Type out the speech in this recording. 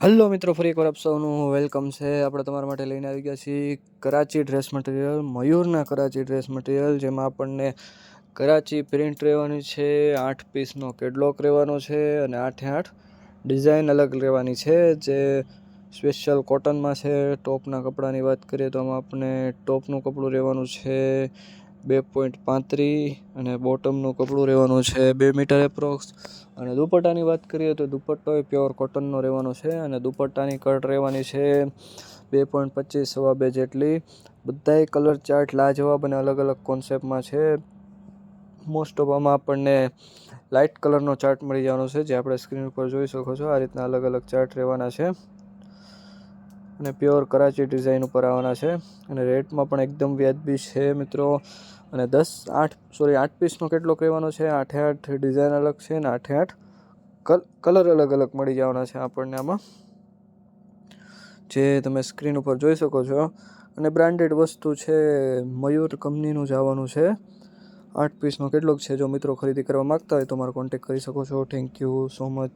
Hello મિત્રો, ફરી એકવાર આપ સૌનું વેલકમ છે. આપણે તમારા માટે લઈને આવી ગયા છીએ કરાચી ડ્રેસ મટીરિયલ મયુરના કરાચી ડ્રેસ મટીરિયલ જેમાં આપણને કરાચી પ્રિન્ટ રહેવાની છે, આઠ પીસનો કેટલોક રહેવાનો છે અને આઠે આઠ ડિઝાઇન અલગ રહેવાની છે. જે સ્પેશિયલ કોટનમાં છે, ટોપના કપડાની વાત કરીએ તો આમાં આપણે ટોપનું કપડું રહેવાનું છે બે પોઈન્ટ પાંત્રીસ અને બોટમનું કપડું રહેવાનું છે બે મીટર એપ્રોક્સ. અને દુપટ્ટાની વાત કરીએ તો દુપટ્ટો એ પ્યોર કોટનનો રહેવાનો છે અને દુપટ્ટાની કટ રહેવાની છે બે પોઈન્ટ પચીસ સવા બે જેટલી. બધાય કલર ચાર્ટ લાજવાબ અને અલગ અલગ કોન્સેપ્ટમાં છે. મોસ્ટ ઓફ આમાં આપણને લાઇટ કલરનો ચાર્ટ મળી જવાનો છે જે આપણે સ્ક્રીન ઉપર જોઈ શકો છો. આ રીતના અલગ અલગ ચાર્ટ રહેવાના છે. અને પ્યોર કરાચી ડિઝાઇન ઉપર આવવાના છે. અને રેટમાં પણ એકદમ વ્યાજબી છે મિત્રો. અને દસ, આઠ, સોરી, આઠ પીસનો કેટલો કહેવાનો છે? આઠે આઠ ડિઝાઇન અલગ છે અને આઠે આઠ કલ, કલર અલગ અલગ મળી જવાના છે આપણને આમાં. જે તમે સ્ક્રીન ઉપર જોઈ શકો છો. અને બ્રાન્ડેડ વસ્તુ છે મયુર કંપનીનું જ આવવાનું છે. આઠ પીસનો કેટલોક છે? જો મિત્રો ખરીદી કરવા માગતા હોય તો મારો કોન્ટેક કરી શકો છો. Thank you so much